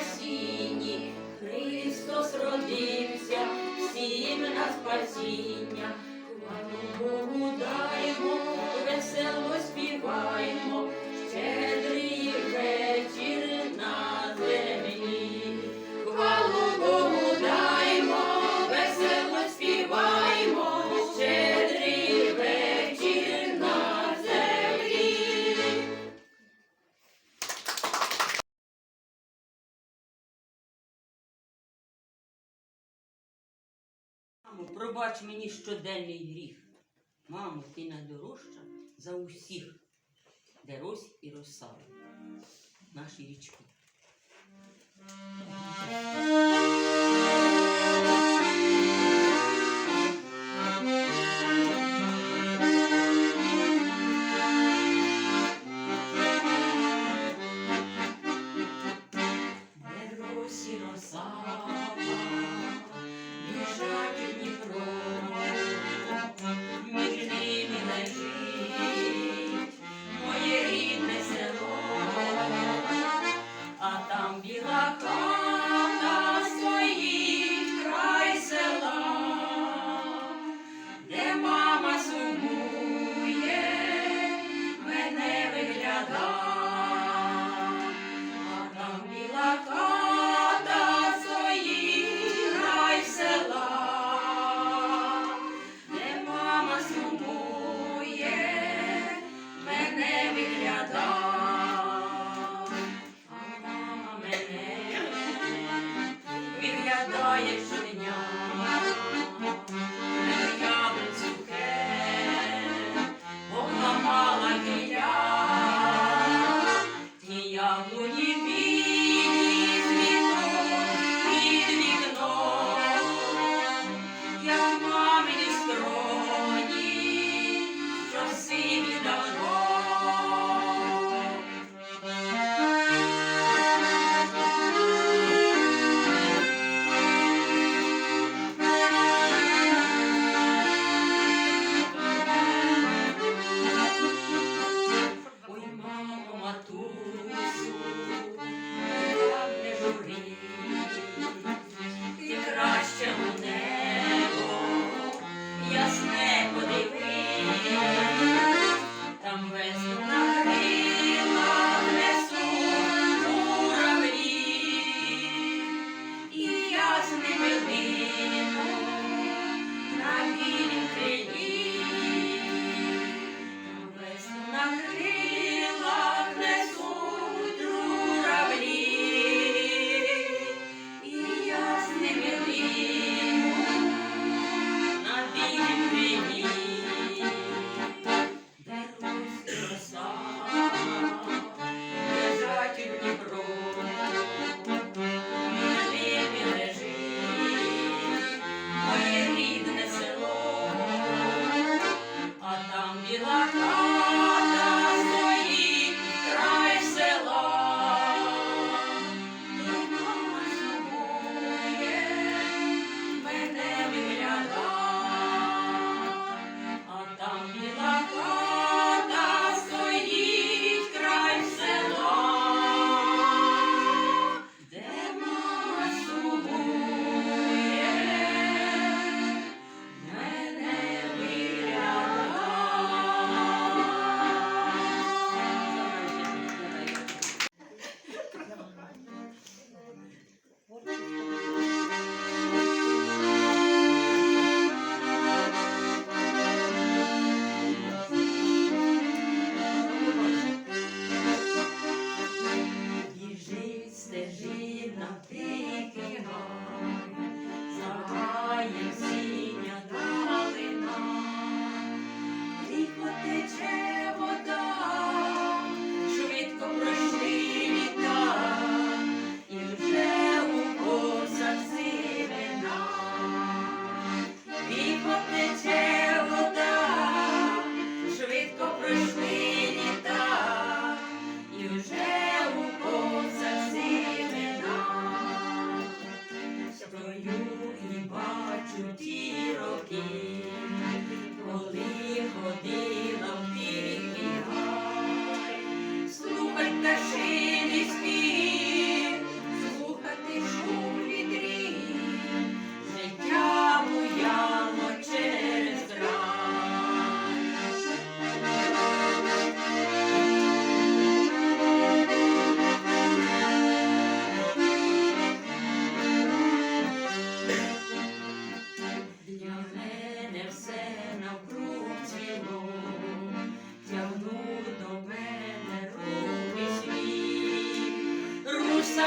насінні, Христос родився, всім на спасіння, Богу даймо, весело співаємо, щедрий вечір. Мамо, пробач мені щоденний гріх. Мамо, ти найдорожча за усіх, де рось і розсади наші річки.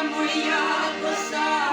Моя коса,